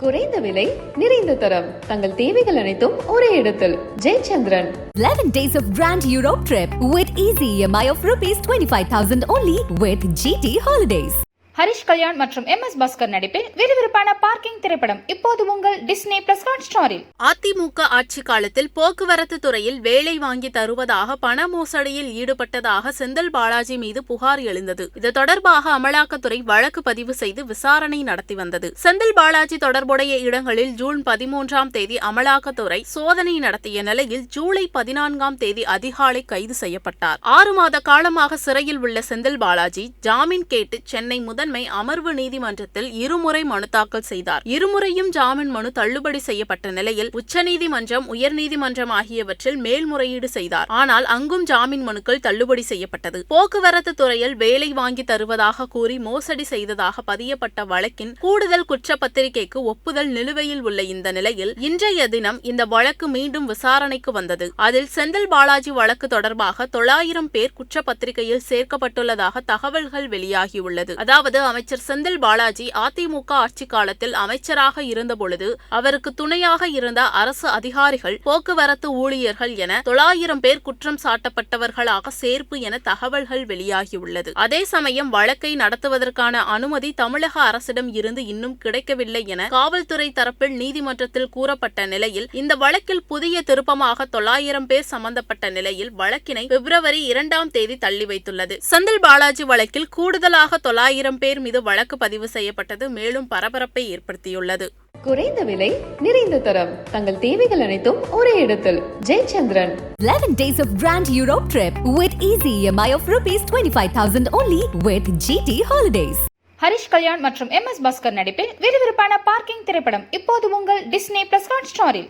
குறைந்த விலை நிறைந்த தரம் தங்கள் தேவைகள் அனைத்தும் ஒரே இடத்தில் Jayachandran 11 days of Grand Europe trip with easy EMI of rupees 25,000 only with GT Holidays. Harish Kalyan மற்றும் எம் எஸ் பாஸ்கர் நடிப்பில் விறுவிறுப்பான பார்க்கிங் திரைப்படம். இப்போது உங்கள் டிஸ்னி பிளஸ் ஹாட் ஸ்டாரில். அதிமுக ஆட்சி காலத்தில் போக்குவரத்து துறையில் வேலை வாங்கி தருவதாக பண மோசடியில் ஈடுபட்டதாக செந்தில் பாலாஜி மீது புகார் எழுந்தது. இது தொடர்பாக அமலாக்கத்துறை வழக்கு பதிவு செய்து விசாரணை நடத்தி வந்தது. செந்தில் பாலாஜி தொடர்புடைய இடங்களில் ஜூன் பதிமூன்றாம் தேதி அமலாக்கத்துறை சோதனை நடத்திய நிலையில் ஜூலை பதினான்காம் தேதி அதிகாலை கைது செய்யப்பட்டார். ஆறு மாத காலமாக சிறையில் உள்ள செந்தில் பாலாஜி ஜாமீன் கேட்டு சென்னை முதன்மை அமர்வு நீதிமன்றத்தில் இருமுறை மனு தாக்கல் செய்தார். இருமுறையும் ஜாமீன் மனு தள்ளுபடி செய்யப்பட்ட நிலையில் உச்சநீதிமன்றம் உயர்நீதிமன்றம் ஆகியவற்றில் மேல்முறையீடு செய்தார். ஆனால் அங்கும் ஜாமீன் மனுக்கள் தள்ளுபடி செய்யப்பட்டது. போக்குவரத்து துறையில் வேலை வாங்கி தருவதாக கூறி மோசடி செய்ததாக பதியப்பட்ட வழக்கின் கூடுதல் குற்றப்பத்திரிகைக்கு ஒப்புதல் நிலுவையில் உள்ள இந்த நிலையில் இன்றைய தினம் இந்த வழக்கு மீண்டும் விசாரணைக்கு வந்தது. அதில் செந்தில் பாலாஜி வழக்கு தொடர்பாக தொள்ளாயிரம் பேர் குற்றப்பத்திரிகையில் சேர்க்கப்பட்டுள்ளதாக தகவல்கள் வெளியாகியுள்ளது. அதாவது அமைச்சர் செந்தில் பாலாஜி அதிமுக ஆட்சி காலத்தில் அமைச்சராக இருந்தபொழுது அவருக்கு துணையாக இருந்த அரசு அதிகாரிகள் போக்குவரத்து ஊழியர்கள் என தொள்ளாயிரம் பேர் குற்றம் சாட்டப்பட்டவர்களாக சேர்ப்பு என தகவல்கள் வெளியாகியுள்ளது. அதே சமயம் வழக்கை நடத்துவதற்கான அனுமதி தமிழக அரசிடம் இருந்து இன்னும் கிடைக்கவில்லை என காவல்துறை தரப்பில் நீதிமன்றத்தில் கூறப்பட்ட நிலையில் இந்த வழக்கில் புதிய திருப்பமாக தொள்ளாயிரம் பேர் சம்பந்தப்பட்ட நிலையில் வழக்கினை பிப்ரவரி இரண்டாம் தேதி தள்ளி வைத்துள்ளது செந்தில் பாலாஜி வழக்கில் கூடுதலாக தொள்ளாயிரம் பேர் பேர் மீது வழக்கு பதிவு செய்யப்பட்டது மேலும் பரபரப்பை ஏற்படுத்தியுள்ளது. குறைந்த விலை நிறைந்த தரம். தங்கள் தேவைகள் அனைத்தும் ஒரே இடத்தில். Jayachandran. 11 days of Grand Europe trip with easy EMI of rupees 25,000 only with GT Holidays. Harish Kalyan மற்றும் எம் எஸ் பாஸ்கர் நடிப்பில் விறுவிறுப்பான பார்க்கிங் திரைப்படம் இப்போது உங்கள் டிஸ்னி பிளஸ் ஹாட் ஸ்டாரில்